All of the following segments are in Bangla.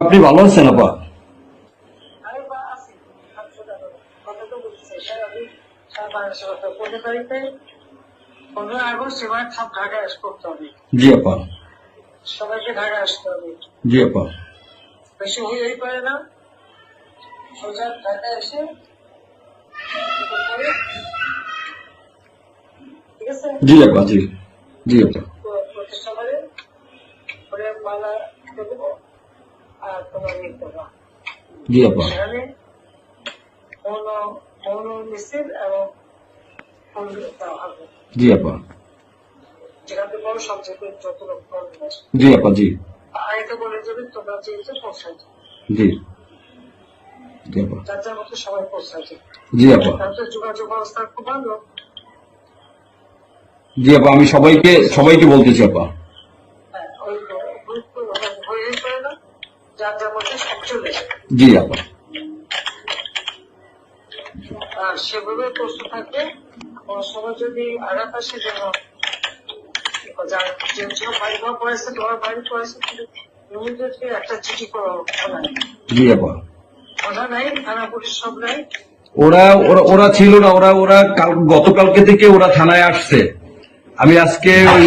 আপনি ভালো আছেন আপা? জি আপা। সবাইকে ঢাকায় আসতে হবে। জি আপা। বেশি হয়েই পারে না। সোজা ঢাকায় এসে? ঠিক আছে? জি আপা জি। জি আপা। প্রতিষ্ঠা করে মালা দেবো আর তোমার ইয়ে করবা জি আপা মৌন মৌন জি আপা জি আপা জি জি জি আপা যার যার মতো সবাই জি আপা তারপরে যোগাযোগ ব্যবস্থা খুব ভালো জি আপা আমি সবাইকে সবাইকে বলতেছি আপা যার যার মধ্যে জি আপা। আর সেভাবে থাকবে সময় যদি যেন যার যে যে বাড়ি পড়েছে তোমার বাড়ি পড়েছে কিন্তু ইমিডিয়েটলি একটা চিঠি করো জি আপা। থানা নাই থানা পুলিশ সব নাই। ওরা ওরা ওরা ছিল না ওরা ওরা কাল- গতকালকে থেকে ওরা থানায় আসছে। আমি আজকে ওই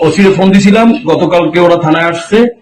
ওসিরে ফোন দিছিলাম গতকালকে ওরা থানায় আসছে।